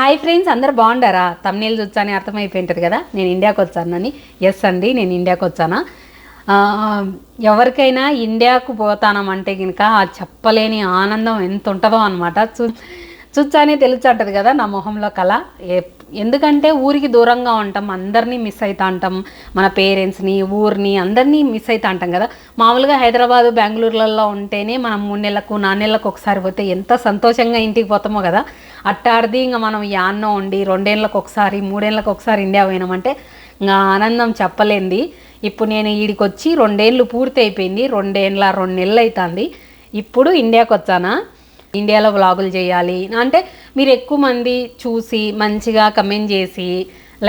Hi friends అందరు బాగుండారా? Thumbnail చూచాని అర్థమైపోయింటుంది కదా? నేను ఇండియాకి వచ్చానని. ఎస్ అండి నేను ఇండియాకి వచ్చానా? ఎవరికైనా ఇండియాకు పోతానమంటే కనుక ఆ చెప్పలేని ఆనందం ఎంత ఉంటుందో అనమాట చూ చూచానే తెలుసు కదా నా మొహంలో కళ. ఎందుకంటే ఊరికి దూరంగా ఉంటాం అందరినీ మిస్ అవుతా ఉంటాం. మన పేరెంట్స్ని ఊరిని అందరినీ మిస్ అవుతా ఉంటాం కదా. మామూలుగా హైదరాబాద్ బెంగళూరులలో ఉంటేనే మనం మూడు నెలలకు నాలుగు నెలలకు ఒకసారి పోతే ఎంత సంతోషంగా ఇంటికి పోతామో కదా. అట్టాడిది ఇంకా మనం యాన్నో ఉండి రెండేళ్ళకి ఒకసారి మూడేళ్ళకి ఒకసారి ఇండియా పోయినామంటే ఇంకా ఆనందం చెప్పలేంది. ఇప్పుడు నేను ఈడికి వచ్చి రెండేళ్ళు పూర్తి అయిపోయింది రెండేళ్ళ రెండు నెలలు అవుతుంది ఇప్పుడు ఇండియాకి వచ్చానా ఇండియాలో వ్లాగులు చేయాలి. అంటే మీరు ఎక్కువ మంది చూసి మంచిగా కమెంట్ చేసి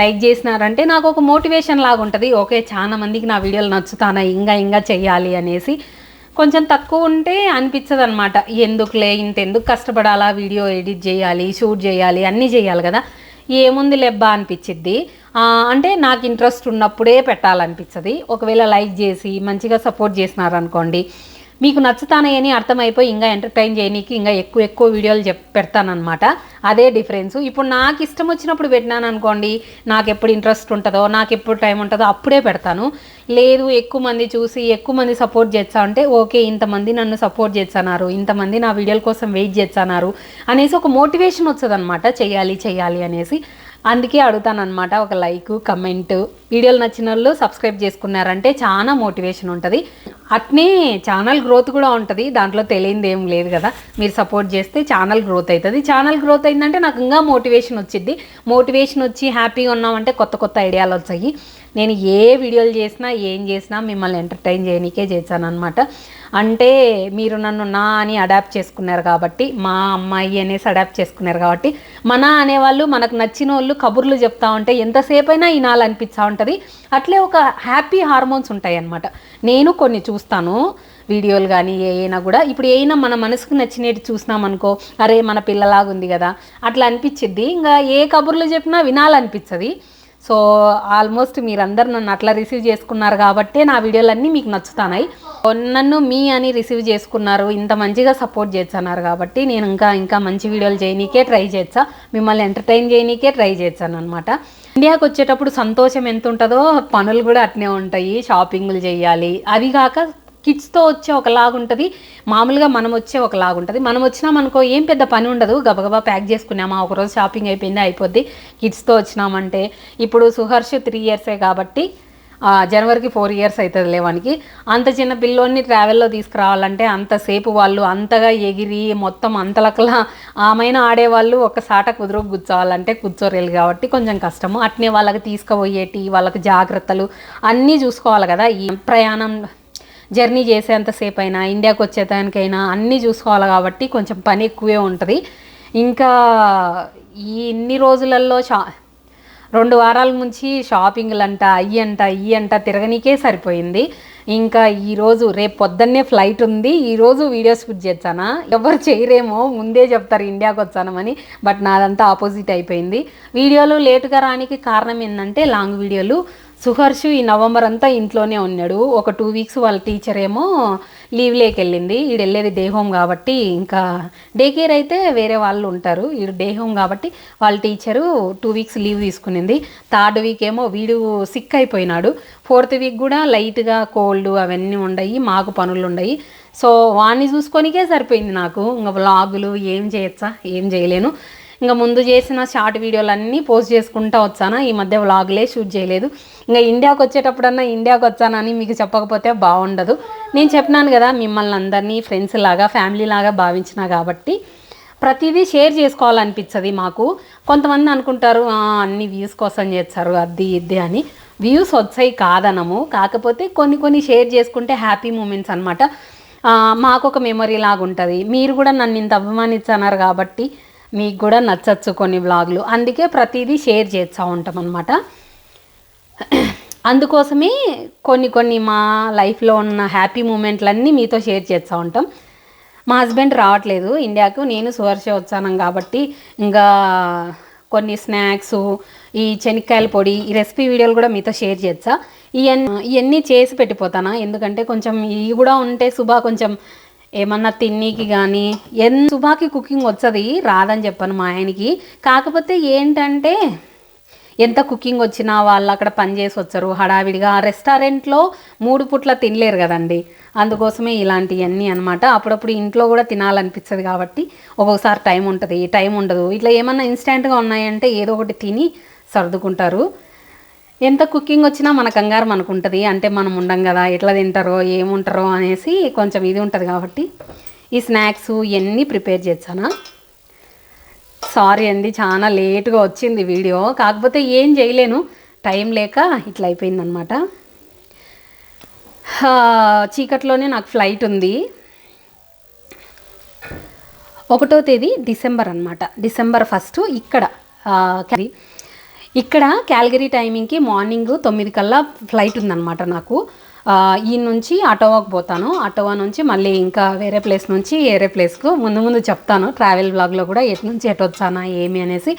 లైక్ చేసినారంటే నాకు ఒక మోటివేషన్ లాగా ఉంటుంది ఓకే చాలా మందికి నా వీడియోలు నచ్చుతానా ఇంకా ఇంకా చెయ్యాలి అనేసి కొంచెం తక్కువ ఉంటే అనిపించదు అనమాట ఎందుకులే ఇంత ఎందుకు కష్టపడాలా వీడియో ఎడిట్ చేయాలి షూట్ చేయాలి అన్నీ చేయాలి కదా. ఏముంది లెబ్బా అనిపించిద్ది. అంటే నాకు ఇంట్రెస్ట్ ఉన్నప్పుడే పెట్టాలనిపించదు ఒకవేళ లైక్ చేసి మంచిగా సపోర్ట్ చేసినారనుకోండి మీకు నచ్చుతానని అర్థమైపోయి ఇంకా ఎంటర్టైన్ చేయనీకి ఇంకా ఎక్కువ ఎక్కువ వీడియోలు చెప్ పెడతానమాట అదే డిఫరెన్స్. ఇప్పుడు నాకు ఇష్టం వచ్చినప్పుడు పెట్టినాను అనుకోండి నాకు ఎప్పుడు ఇంట్రెస్ట్ ఉంటుందో నాకు ఎప్పుడు టైం ఉంటుందో అప్పుడే పెడతాను. లేదు ఎక్కువ మంది చూసి ఎక్కువ మంది సపోర్ట్ చేస్తా అంటే ఓకే ఇంతమంది నన్ను సపోర్ట్ చేస్తున్నారు ఇంతమంది నా వీడియోల కోసం వెయిట్ చేస్తున్నారు అనేసి ఒక మోటివేషన్ వస్తుంది అనమాట చేయాలి చేయాలి అనేసి. అందుకే అడుగుతానమాట ఒక లైక్ కమెంట్. వీడియోలు నచ్చిన వాళ్ళు సబ్స్క్రైబ్ చేసుకున్నారంటే చాలా మోటివేషన్ ఉంటుంది. అట్నే ఛానల్ గ్రోత్ కూడా ఉంటుంది. దాంట్లో తెలియంది ఏం లేదు కదా. మీరు సపోర్ట్ చేస్తే ఛానల్ గ్రోత్ అవుతుంది ఛానల్ గ్రోత్ అయిందంటే నాకు ఇంకా మోటివేషన్ వచ్చింది మోటివేషన్ వచ్చి హ్యాపీగా ఉన్నామంటే కొత్త కొత్త ఐడియాలు వచ్చాయి. నేను ఏ వీడియోలు చేసినా ఏం చేసినా మిమ్మల్ని ఎంటర్టైన్ చేయనీకే చేశాను అనమాట అంటే మీరు నన్ను నా అని అడాప్ట్ చేసుకున్నారు కాబట్టి మా అమ్మాయి అనేసి అడాప్ట్ చేసుకున్నారు కాబట్టి మన అనేవాళ్ళు మనకు నచ్చిన వాళ్ళు కబుర్లు చెప్తా ఉంటే ఎంతసేపు అయినా వినాలనిపిస్తూ ఉంటుంది. అట్లే ఒక హ్యాపీ హార్మోన్స్ ఉంటాయి అన్నమాట నేను కొన్ని చూస్తాను వీడియోలు కానీ ఏమైనా కూడా. ఇప్పుడు ఏమైనా మన మనసుకు నచ్చినట్టు చూసినాం అనుకో అరే మన పిల్లలాగా ఉంది కదా అట్లా అనిపించిద్ది ఇంకా ఏ కబుర్లు చెప్పినా వినాలనిపించదు సో ఆల్మోస్ట్ మీరందరు నన్ను అట్లా రిసీవ్ చేసుకున్నారు కాబట్టే నా వీడియోలన్నీ మీకు నచ్చుతున్నాయి నన్ను మీ అని రిసీవ్ చేసుకున్నారు ఇంత మంచిగా సపోర్ట్ చేస్తున్నారు కాబట్టి నేను ఇంకా ఇంకా మంచి వీడియోలు చేయనీకే ట్రై చేస్తా మిమ్మల్ని ఎంటర్టైన్ చేయనీకే ట్రై చేస్తాను అనమాట ఇండియాకి వచ్చేటప్పుడు సంతోషం ఎంత ఉంటుందో పనులు కూడా అట్నే ఉంటాయి షాపింగ్లు చేయాలి. అవి కాక కిడ్స్తో వచ్చే ఒకలాగుంటుంది మామూలుగా మనం వచ్చే ఒకలాగుంటుంది మనం వచ్చినామనుకో ఏం పెద్ద పని ఉండదు. గబగబా ప్యాక్ చేసుకున్నామా ఒకరోజు షాపింగ్ అయిపోయింది అయిపోద్ది. కిడ్స్తో వచ్చినామంటే ఇప్పుడు సుహర్ష్ త్రీ ఇయర్సే కాబట్టి జనవరికి ఫోర్ ఇయర్స్ అవుతుంది లేవానికి అంత చిన్న పిల్లోని ట్రావెల్లో తీసుకురావాలంటే అంతసేపు వాళ్ళు అంతగా ఎగిరి మొత్తం అంతలకలా ఆమెన ఆడేవాళ్ళు ఒక సాట కుదురు కూర్చోవాలంటే కూర్చోరేలు కాబట్టి కొంచెం కష్టము. అట్నే వాళ్ళకి తీసుకుపోయేటి వాళ్ళకి జాగ్రత్తలు అన్నీ చూసుకోవాలి కదా. ఈ ప్రయాణం జర్నీ చేసేంతసేపు అయినా ఇండియాకి వచ్చేదానికైనా అన్నీ చూసుకోవాలి కాబట్టి కొంచెం పని ఎక్కువే ఉంటుంది. ఇంకా ఈ ఇన్ని రోజులలో షా రెండు వారాల నుంచి షాపింగ్లు అంట అయ్యి అంట ఇయ్యి అంట తిరగనీకే సరిపోయింది. ఇంకా ఈరోజు రేపు పొద్దున్నే ఫ్లైట్ ఉంది. ఈరోజు వీడియో షూట్ చేస్తానా ఎవరు చేయరేమో ముందే చెప్తారు ఇండియాకి వచ్చానమని బట్ నాదంతా ఆపోజిట్ అయిపోయింది. వీడియోలు లేటుగా రానికి కారణం ఏంటంటే లాంగ్ వీడియోలు. సుహర్షు ఈ నవంబర్ అంతా ఇంట్లోనే ఉన్నాడు. ఒక టూ వీక్స్ వాళ్ళ టీచర్ ఏమో లీవ్ లేకి వెళ్ళింది ఈడు వెళ్ళేది డే హోమ్ కాబట్టి ఇంకా డే కేర్ అయితే వేరే వాళ్ళు ఉంటారు. ఈడు డే హోమ్ కాబట్టి వాళ్ళ టీచరు టూ వీక్స్ లీవ్ తీసుకునింది. థర్డ్ వీక్ ఏమో వీడు సిక్ అయిపోయినాడు. ఫోర్త్ వీక్ కూడా లైట్గా కోల్డ్ అవన్నీ ఉండయి మాకు పనులు ఉండయి సో వాడిని చూసుకొనికే సరిపోయింది నాకు. ఇంకా వ్లాగులు ఏం చేయొచ్చా? ఏం చేయలేను. ఇంకా ముందు చేసిన షార్ట్ వీడియోలన్నీ పోస్ట్ చేసుకుంటా వచ్చాను. ఈ మధ్య వ్లాగులే షూట్ చేయలేదు. ఇంకా ఇండియాకి వచ్చేటప్పుడన్నా ఇండియాకి వచ్చానని మీకు చెప్పకపోతే బాగుండదు. నేను చెప్పినాను కదా మిమ్మల్ని అందరినీ ఫ్రెండ్స్ లాగా ఫ్యామిలీ లాగా భావించిన కాబట్టి. ప్రతిదీ షేర్ చేసుకోవాలనిపించదు మాకు. కొంతమంది అనుకుంటారు అన్ని వ్యూస్ కోసం చేస్తారు అది ఇది అని. వ్యూస్ వచ్చాయి కాదనము. కాకపోతే కొన్ని కొన్ని షేర్ చేసుకుంటే హ్యాపీ మూమెంట్స్ అనమాట మాకు ఒక మెమొరీ లాగా ఉంటుంది మీరు కూడా నన్ను ఇంత అభిమానిస్తున్నారు కాబట్టి. మీకు కూడా నచ్చచ్చు కొన్ని వ్లాగులు. అందుకే ప్రతిదీ షేర్ చేస్తూ ఉంటాం అనమాట అందుకోసమే కొన్ని కొన్ని మా లైఫ్లో ఉన్న హ్యాపీ మూమెంట్లన్నీ మీతో షేర్ చేస్తూ ఉంటాం. మా హస్బెండ్ రావట్లేదు ఇండియాకు నేను సువర్ష వచ్చాను కాబట్టి ఇంకా కొన్ని స్నాక్స్ ఈ శనక్కాయల పొడి ఈ రెసిపీ వీడియోలు కూడా మీతో షేర్ చేస్తా. ఇవన్నీ ఇవన్నీ చేసి పెట్టిపోతానా? ఎందుకంటే కొంచెం ఇవి కూడా ఉంటే సుభా కొంచెం ఏమన్నా తిన్నీకి కానీ ఎంత సుభాకి కుకింగ్ వచ్చది రాదని చెప్పాను మా ఆయనకి. కాకపోతే ఏంటంటే ఎంత కుకింగ్ వచ్చినా వాళ్ళు అక్కడ పని చేసి వచ్చారు. హడావిడిగా ఆ రెస్టారెంట్లో మూడు పుట్ల తినలేరు కదండి. అందుకోసమే ఇలాంటివన్నీ అనమాట అప్పుడప్పుడు ఇంట్లో కూడా తినాలనిపించదు కాబట్టి ఒక్కొక్కసారి టైం ఉంటుంది. టైం ఉండదు. ఇట్లా ఏమన్నా ఇన్స్టెంట్గా ఉన్నాయంటే ఏదో ఒకటి తిని సర్దుకుంటారు. ఎంత కుకింగ్ వచ్చినా మన కంగారు మనకు ఉంటుంది అంటే మనం ఉండం కదా ఎట్లా తింటారో ఏముంటారో అనేసి కొంచెం ఇది ఉంటుంది కాబట్టి ఈ స్నాక్స్ ఇవన్నీ ప్రిపేర్ చేస్తాను సారీ అండి చాలా లేట్గా వచ్చింది వీడియో. కాకపోతే ఏం చేయలేను టైం లేక ఇట్లా అయిపోయిందనమాట. చీకట్లోనే నాకు ఫ్లైట్ ఉంది. ఒకటో తేదీ డిసెంబర్ అనమాట. డిసెంబర్ ఫస్ట్ ఇక్కడ క్యారీ ఇక్కడ క్యాల్గరీ టైమింగ్కి మార్నింగ్ తొమ్మిది కల్లా ఫ్లైట్ ఉందన్నమాట నాకు. ఈ నుంచి అటోవాకి పోతాను. అటోవా నుంచి మళ్ళీ ఇంకా వేరే ప్లేస్ నుంచి వేరే ప్లేస్కు. ముందు ముందు చెప్తాను. ట్రావెల్ బ్లాగ్లో కూడా ఎటు నుంచి ఎటు వచ్చానా ఏమి అనేసి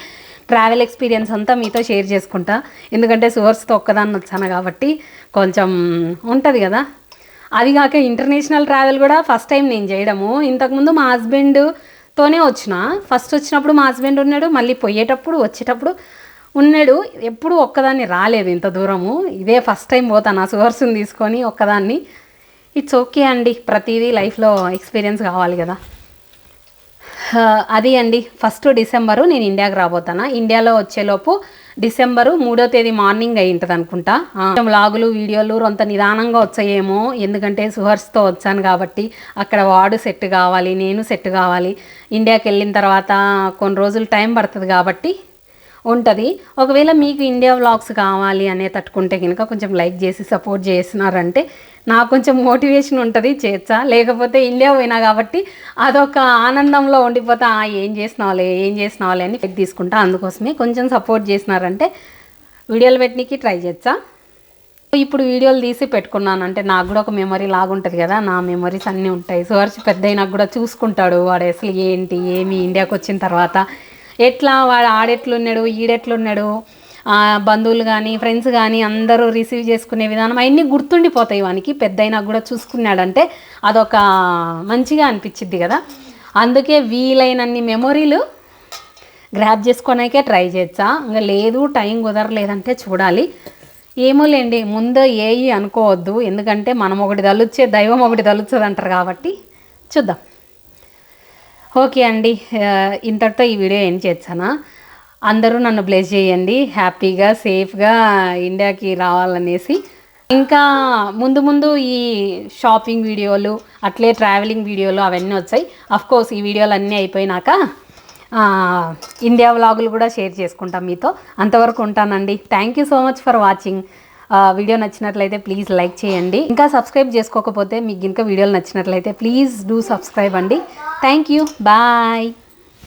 ట్రావెల్ ఎక్స్పీరియన్స్ అంతా మీతో షేర్ చేసుకుంటా. ఎందుకంటే సువర్స్తో ఒక్కదాన్ని వచ్చాను కాబట్టి కొంచెం ఉంటుంది కదా. అది కాక ఇంటర్నేషనల్ ట్రావెల్ కూడా ఫస్ట్ టైం నేను చేయడము. ఇంతకుముందు మా హస్బెండ్తోనే వచ్చిన. ఫస్ట్ వచ్చినప్పుడు మా హస్బెండ్ ఉన్నాడు. మళ్ళీ పోయేటప్పుడు వచ్చేటప్పుడు ఉన్నాడు. ఎప్పుడు ఒక్కదాన్ని రాలేదు ఇంత దూరము. ఇదే ఫస్ట్ టైం పోతాను ఆ సోర్స్ని తీసుకొని ఒక్కదాన్ని. ఇట్స్ ఓకే అండి. ప్రతిదీ లైఫ్లో ఎక్స్పీరియన్స్ కావాలి కదా. అది అండి. ఫస్ట్ డిసెంబరు నేను ఇండియాకి రాబోతాను. ఇండియాలో వచ్చేలోపు డిసెంబరు మూడో తేదీ మార్నింగ్ అయి ఉంటుంది అనుకుంటా. లాగులు వ్లాగులు వీడియోలు అంత నిదానంగా వచ్చాయేమో. ఎందుకంటే సుహర్స్తో వచ్చాను కాబట్టి అక్కడ వాడు సెట్ కావాలి నేను సెట్ కావాలి. ఇండియాకి వెళ్ళిన తర్వాత కొన్ని రోజులు టైం పడుతుంది కాబట్టి ఉంటుంది. ఒకవేళ మీకు ఇండియా వ్లాగ్స్ కావాలి అనే తట్టుకుంటే కనుక కొంచెం లైక్ చేసి సపోర్ట్ చేసినారంటే నాకు కొంచెం మోటివేషన్ ఉంటుంది చేర్చా లేకపోతే ఇండియా పోయినా కాబట్టి అదొక ఆనందంలో ఉండిపోతా. "ఆ, ఏం చేసినావులే ఏం చేసినావులే అని పెట్టి తీసుకుంటా. అందుకోసమే కొంచెం సపోర్ట్ చేసినారంటే వీడియోలు పెట్టడానికి ట్రై చేస్తా. ఇప్పుడు వీడియోలు తీసి పెట్టుకున్నాను అంటే నాకు కూడా ఒక మెమరీ లాగుంటుంది కదా. నా మెమరీస్ అన్నీ ఉంటాయి. సో వర్షి పెద్ద నాకు కూడా చూసుకుంటాడు వాడు అసలు ఏంటి ఏమి ఇండియాకి వచ్చిన తర్వాత ఎట్లా వాడు ఆడెట్లున్నాడు ఈడెట్లున్నాడు బంధువులు కానీ ఫ్రెండ్స్ కానీ అందరూ రిసీవ్ చేసుకునే విధానం అవన్నీ గుర్తుండిపోతాయి వానికి. పెద్ద కూడా చూసుకున్నాడంటే అదొక మంచిగా అనిపించిద్ది కదా. అందుకే వీలైనన్ని మెమొరీలు గ్రాప్ చేసుకోనాకే ట్రై చేస్తా. ఇంకా లేదు టైం కుదరలేదంటే చూడాలి. ఏమో లేండి ముందు ఏయి అనుకోవద్దు. ఎందుకంటే మనం ఒకటి తలుచే దైవం ఒకటి తలుస్తుంది అంటారు కాబట్టి చూద్దాం. ఓకే అండి. ఇంతటితో ఈ వీడియో ఏం చేస్తానా. అందరూ నన్ను బ్లెస్ చేయండి. హ్యాపీగా సేఫ్గా ఇండియాకి రావాలనేసి. ఇంకా ముందు ముందు ఈ షాపింగ్ వీడియోలు అట్లే ట్రావెలింగ్ వీడియోలు అవన్నీ వచ్చాయి. అఫ్ కోర్స్ ఈ వీడియోలు అన్నీ అయిపోయినాక ఇండియా వ్లాగులు కూడా షేర్ చేసుకుంటాం మీతో. అంతవరకు ఉంటానండి. Thank you so much for watching video నచ్చినట్లయితే ప్లీజ్ లైక్ చేయండి. ఇంకా సబ్స్క్రైబ్ చేసుకోకపోతే మీకు ఇంకా వీడియోలు నచ్చినట్లయితే ప్లీజ్ డూ సబ్స్క్రైబ్ అండి. Thank you bye